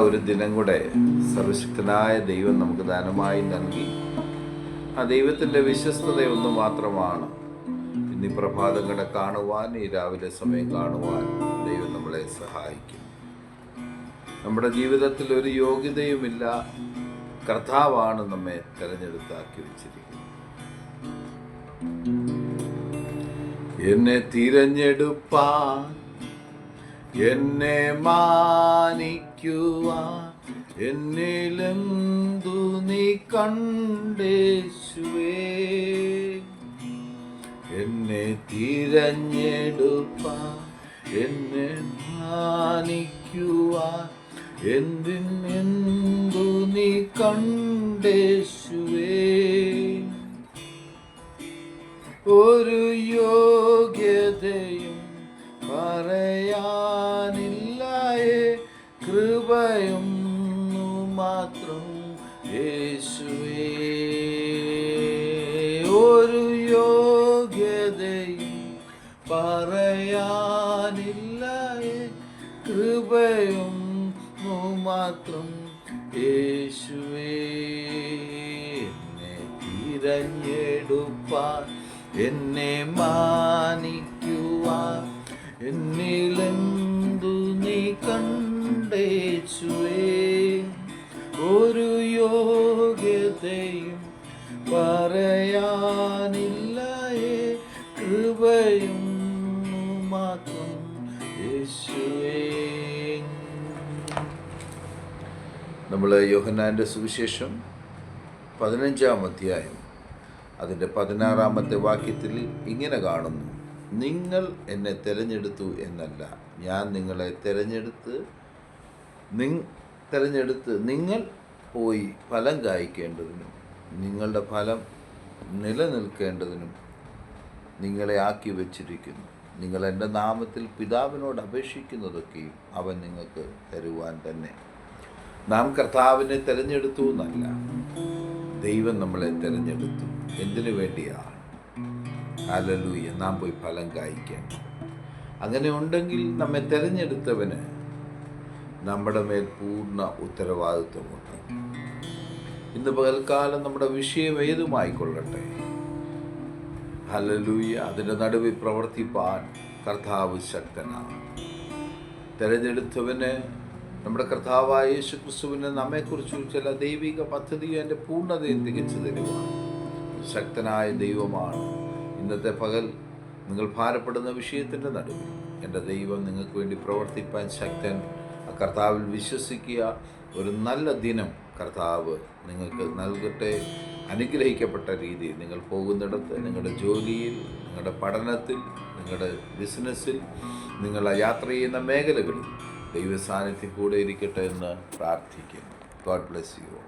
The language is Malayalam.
ഒരു ദിനം കൂടെ സർവശക്തനായ ദൈവം നമുക്ക് ദാനമായി നൽകി. ആ ദൈവത്തിന്റെ വിശ്വസ്തത ഒന്ന് മാത്രമാണ്. ഇന്ന് പ്രഭാതം കൂടെ കാണുവാൻ ഈ രാവിലെ സമയം കാണുവാൻ ദൈവം നമ്മളെ സഹായിക്കും. നമ്മുടെ ജീവിതത്തിൽ ഒരു യോഗ്യതയുമില്ല. കർത്താവാണ് നമ്മെ തിരഞ്ഞെടുത്താക്കി വെച്ചിരിക്കുന്നത്. എന്നെ തിരഞ്ഞെടുപ്പാൻ എന്നെ മാനിക്കുവാൻ എന്നിലെന്തു നീ കണ്ടേശുവേ? എന്നെ തിരഞ്ഞെടുപ്പാൻ എന്നെ മാനിക്കുവാൻ എന്തിനെന്തു നീ കണ്ടേശുവേ? ഒരു പറയാനില്ലായേ കൃപയും മാത്രം യേശുവേ. ഒരു യോഗ്യതയും പറയാനില്ലായേ കൃപയും മാത്രം യേശുവേ തിരഞ്ഞെടുപ്പാൻ എന്നെ മാനിക്കുവാൻ എന്നിലെന്തു നീ കണ്ടേച്ചുവേ ഒരു യോഗ്യതയും പറയാനില്ലേ കൃപയും മാത്രം യേശുവേ. നമ്മൾ യോഹനാന്റെ സുവിശേഷം പതിനഞ്ചാം അധ്യായം അതിന്റെ പതിനാറാമത്തെ വാക്യത്തിൽ ഇങ്ങനെ കാണുന്നു. നിങ്ങൾ എന്നെ തിരഞ്ഞെടുത്തു എന്നല്ല. ഞാൻ നിങ്ങളെ തിരഞ്ഞെടുത്ത് നി തിരഞ്ഞെടുത്ത് നിങ്ങൾ പോയി ഫലം കായ്ക്കേണ്ടതിനും നിങ്ങളുടെ ഫലം നിലനിൽക്കേണ്ടതിനും നിങ്ങളെ ആക്കി വച്ചിരിക്കുന്നു. നിങ്ങൾ എന്റെ നാമത്തിൽ പിതാവിനോട് അപേക്ഷിക്കുന്നതൊക്കെയും അവൻ നിങ്ങൾക്ക് തരുവാൻ തന്നെ. നാം കർത്താവിനെ തിരഞ്ഞെടുത്തു എന്നല്ല. ദൈവം നമ്മളെ തിരഞ്ഞെടുത്തു. എന്തിനു വേണ്ടിയാണ് അലലൂയ നാം പോയി ഫലം കായ്ക്കാൻ അങ്ങനെ ഉണ്ടെങ്കിൽ നമ്മെ തിരഞ്ഞെടുത്തവന് നമ്മുടെ മേൽ പൂർണ ഉത്തരവാദിത്വമുണ്ട്. ഇന്ന് പകൽക്കാലം നമ്മുടെ വിഷയം ഏതുമായിക്കൊള്ളട്ടെ? ഹലലൂയ അതിന്റെ നടുവിൽ പ്രവർത്തിപ്പാൻ കർത്താവ് ശക്തനാണ്. തിരഞ്ഞെടുത്തവന് നമ്മുടെ കർത്താവായ യേശു ക്രിസ്തുവിന് നമ്മെക്കുറിച്ച് ചില ദൈവിക പദ്ധതി എന്റെ പൂർണതയും തികച്ചു തരുവാൻ ശക്തനായ ദൈവമാണ് ഇന്നത്തെ പകൽ നിങ്ങൾ ഭാരപ്പെടുന്ന വിഷയത്തിന്റെ നടുവിൽ എന്റെ ദൈവം നിങ്ങൾക്ക് വേണ്ടി പ്രവർത്തിപ്പാൻ ശക്തൻ കർത്താവിൽ വിശ്വസിക്കുക. ഒരു നല്ല ദിനം കർത്താവ് നിങ്ങൾക്ക് നൽകട്ടെ. അനുഗ്രഹിക്കപ്പെട്ട രീതി നിങ്ങൾ പോകുന്നിടത്ത് നിങ്ങളുടെ ജോലിയിൽ നിങ്ങളുടെ പഠനത്തിൽ നിങ്ങളുടെ ബിസിനസ്സിൽ നിങ്ങൾ യാത്ര ചെയ്യുന്ന മേഖലകളിൽ ദൈവസാന്നിധ്യം കൂടെ ഇരിക്കട്ടെ എന്ന് പ്രാർത്ഥിക്കുന്നു. God bless you